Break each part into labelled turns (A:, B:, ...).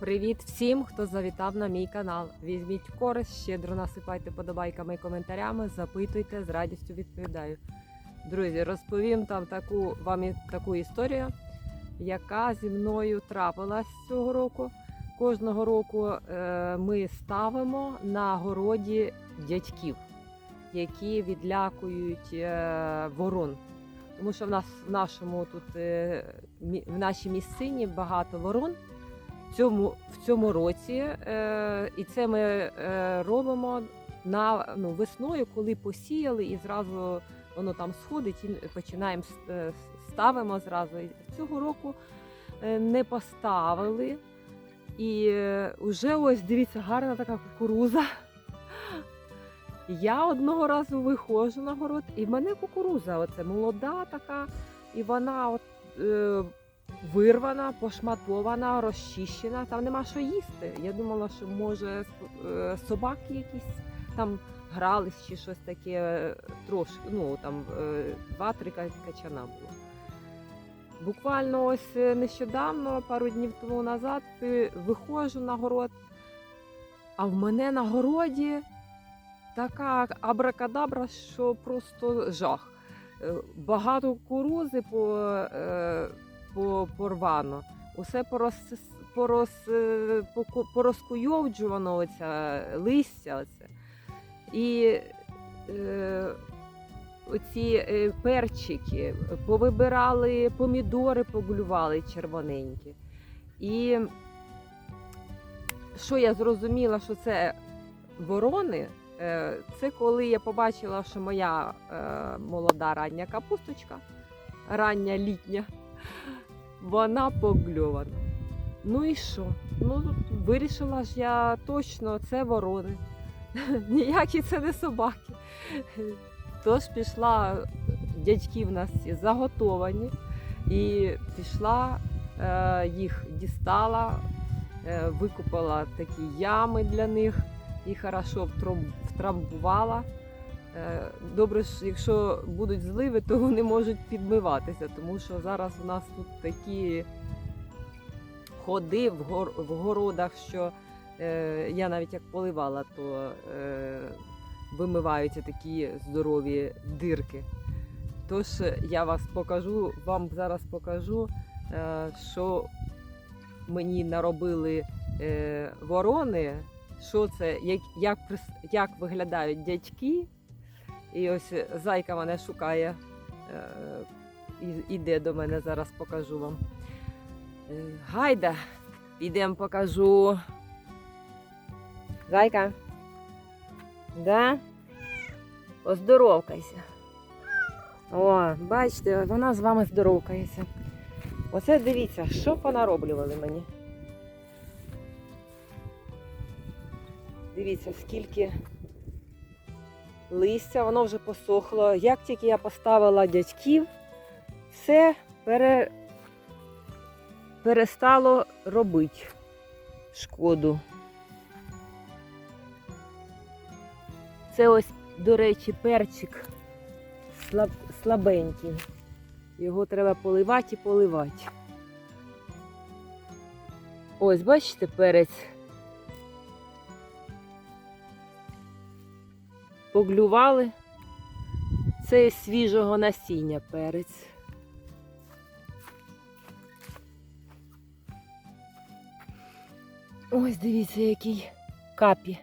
A: Привіт всім, хто завітав на мій канал. Візьміть користь, щедро насипайте подобайками і коментарями, запитуйте, з радістю відповідаю. Друзі, розповім там таку вам таку історію, яка зі мною трапилась цього року. Кожного року е, ми ставимо на городі дядьків, які відлякують е, ворон. Тому що в нас в нашому тут е, в нашій місцині багато ворон цьому, в цьому році, е, і це ми е, робимо на ну, весною, коли посіяли, і зразу воно там сходить, і починаємо е, ставимо зразу. І цього року е, не поставили. І е, вже ось дивіться, гарна така кукуруза. Я одного разу виходжу на город, і в мене кукуруза, оце молода така, і вона от, е, вирвана, пошматована, розчищена. Там нема що їсти. Я думала, що може е, собаки якісь там грались чи щось таке е, трошки. Ну там е, два-три качана було. Буквально ось нещодавно, пару днів тому назад, виходжу на город, а в мене на городі така абракадабра, що просто жах. Багато кукурузи по, порвано, усе порос, порос, е, порозкуйовджувано оця листя. Оце. І е, оці е, перчики, повибирали помідори, поглювали червоненькі. І що я зрозуміла, що це ворони, е, це коли я побачила, що моя е, молода рання капусточка, рання літня, вона погльована. Ну і що? Ну, вирішила ж я точно, це ворони. Ніякі це не собаки. Тож пішла, дядьки в нас заготовані, і пішла, е, їх дістала, е, викопала такі ями для них і хорошо втрамбувала. Е, Добре, ж, якщо будуть зливи, то вони можуть підмиватися, тому що зараз у нас тут такі ходи в, гор, в городах, що е, я навіть як поливала, то е, вимиваються такі здорові дирки. Тож я вас покажу, вам зараз покажу, е, що мені наробили е, ворони, що це, як, як, як виглядають дядьки. І ось зайка мене шукає, е, іде до мене, зараз покажу вам. Е, Гайда, підемо покажу. Зайка. Да? Поздоровкайся. О, бачите, вона з вами здоровкається. Оце дивіться, що понароблювали мені. Дивіться, скільки листя, воно вже посохло. Як тільки я поставила дядьків, все пере... перестало робити шкоду. Це ось, до речі, перчик слаб... слабенький. Його треба поливати і поливати. Ось, бачите, перець. Поглювали. Це свіжого насіння перець. Ось дивіться, який капі.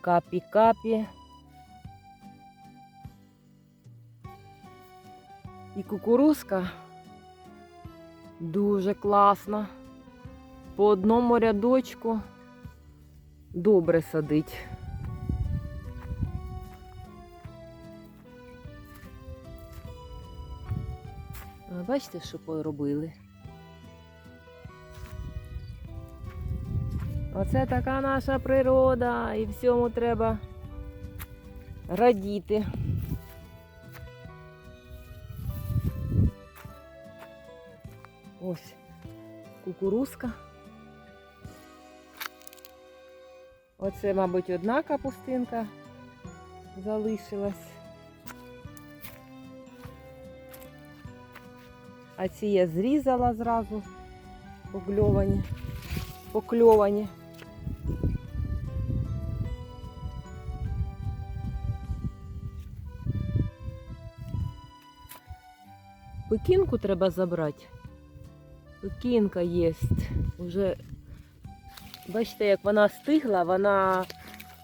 A: Капі-капі. І кукурузка дуже класна. По одному рядочку добре садить. Бачите, що поробили? Оце така наша природа, і всьому треба радіти. Ось кукурузка. Оце, мабуть, одна капустинка залишилась. А ці я зрізала зразу погльовані. покльовані. Пекінку треба забрати. Пекінка є. Уже бачите, як вона стигла, вона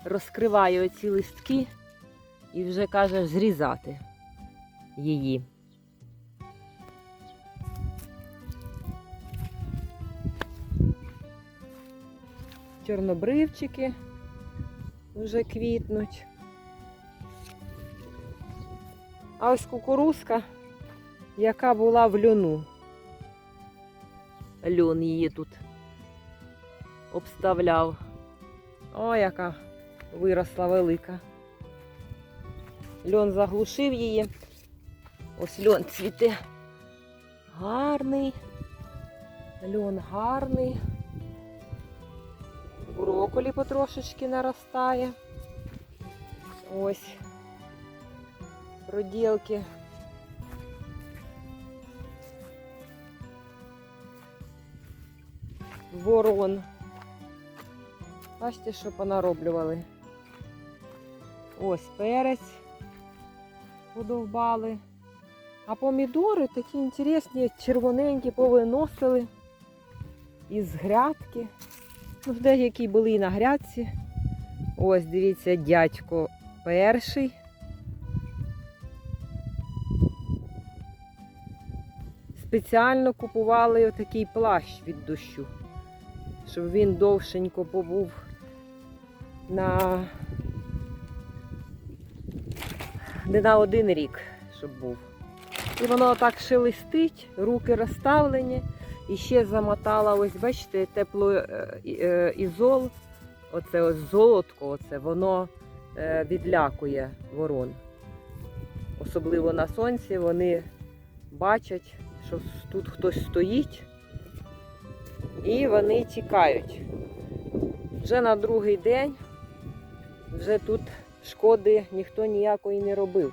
A: розкриває оці листки і вже каже зрізати її. Чорнобривчики вже квітнуть. А ось кукурузка, яка була в льону. Льон її тут обставляв. О, яка виросла велика. Льон заглушив її. Ось льон цвіте. Гарний. Льон гарний. Броколі потрошечки наростає. Ось. Проділки. Ворон. Бачите, що понароблювали. Ось перець подовбали. А помідори такі інтересні, червоненькі, повиносили із грядки. Деякі були і на грядці. Ось, дивіться, дядько перший. Спеціально купували отакий плащ від дощу, щоб він довшенько побув на не на один рік, щоб був. І воно так шелестить, руки розставлені. І ще замотала, ось бачите, тепло е, е, ізол. Оце ось золотко, оце, воно е, відлякує ворон. Особливо на сонці вони бачать, що тут хтось стоїть, і вони тікають. Вже на другий день вже тут шкоди ніхто ніякої не робив.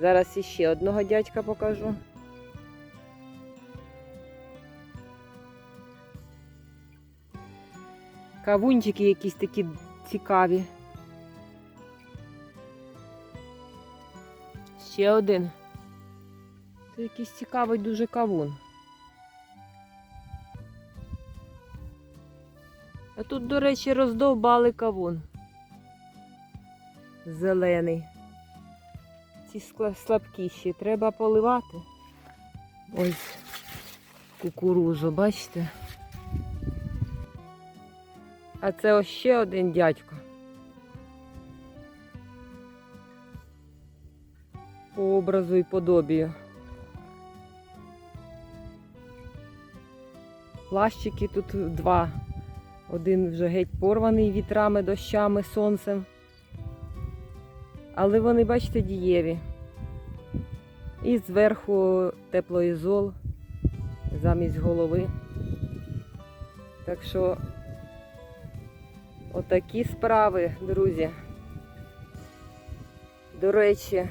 A: Зараз іще одного дядька покажу. Кавунчики якісь такі цікаві. Ще один. Це якийсь цікавий дуже кавун. А тут, до речі, роздовбали кавун. Зелений. Ці слабкіші треба поливати. Ось кукурузу, бачите? А це ось ще один дядько. По образу і подобію. Плащики тут два. Один вже геть порваний вітрами, дощами, сонцем. Але вони, бачите, дієві. І зверху теплоізол замість голови. Так що отакі справи, друзі. До речі,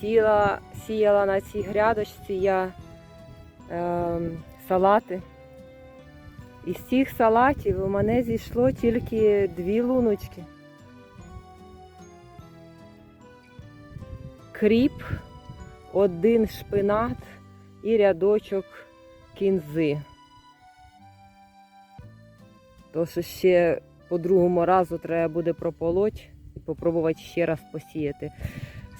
A: сіла, сіяла на цій грядочці я е, салати. Із цих салатів у мене зійшло тільки дві луночки. Кріп, один шпинат і рядочок кінзи. Тож ще по другому разу треба буде прополоть і попробувати ще раз посіяти.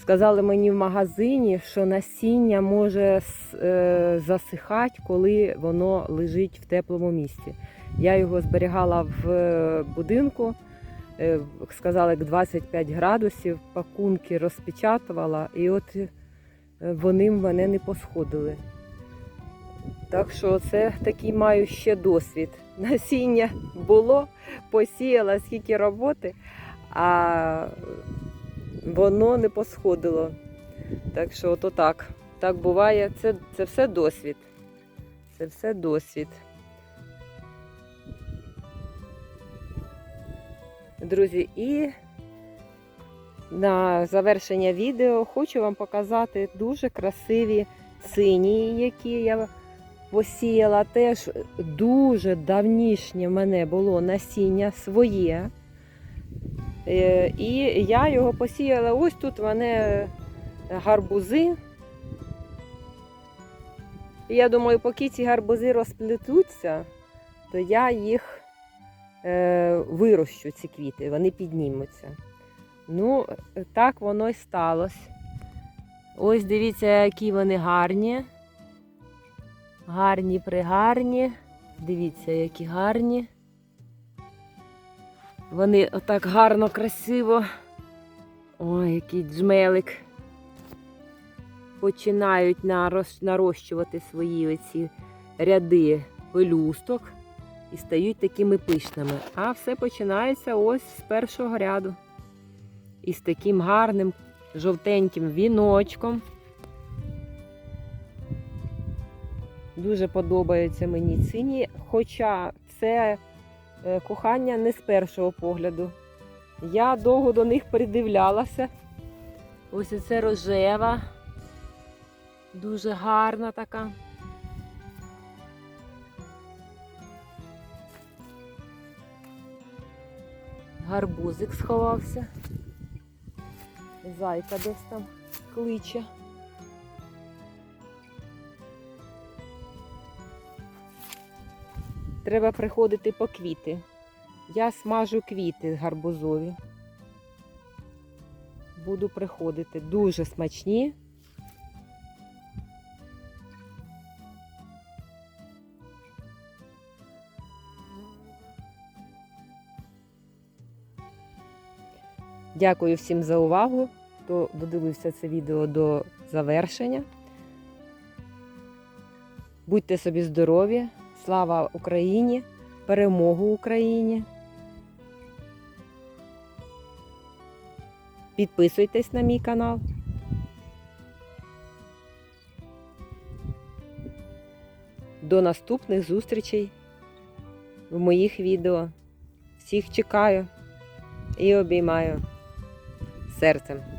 A: Сказали мені в магазині, що насіння може е, засихати, коли воно лежить в теплому місці. Я його зберігала в е, будинку, е, сказали як 25 градусів, пакунки розпечатувала, і от вони в мене не посходили. Так що це такий маю ще досвід. Насіння було, посіяла скільки роботи, а воно не посходило. Так що ото так. Так буває. Це, це все досвід. Це все досвід. Друзі, і на завершення відео хочу вам показати дуже красиві сині, які я посіяла теж дуже давнішнє в мене було насіння своє. Е, І я його посіяла. Ось тут в мене гарбузи. І я думаю, поки ці гарбузи розплетуться, то я їх е, вирощу, ці квіти, вони піднімуться. Ну, так воно й сталося. Ось дивіться, які вони гарні. Гарні пригарні. Дивіться, які гарні. Вони отак гарно, красиво. Ой, який джмелик. Починають нарощувати свої оці ряди пелюсток і стають такими пишними. А все починається ось з першого ряду. І з таким гарним жовтеньким віночком. Дуже подобаються мені цині, хоча це е, кохання не з першого погляду. Я довго до них придивлялася. Ось оце рожева, дуже гарна така. Гарбузик сховався. Зайка десь там кличе. Треба приходити по квіти. Я смажу квіти гарбузові. Буду приходити. Дуже смачні. Дякую всім за увагу, хто додивився це відео до завершення. Будьте собі здорові! Слава Україні! Перемогу Україні! Підписуйтесь на мій канал. До наступних зустрічей в моїх відео. Всіх чекаю і обіймаю серцем.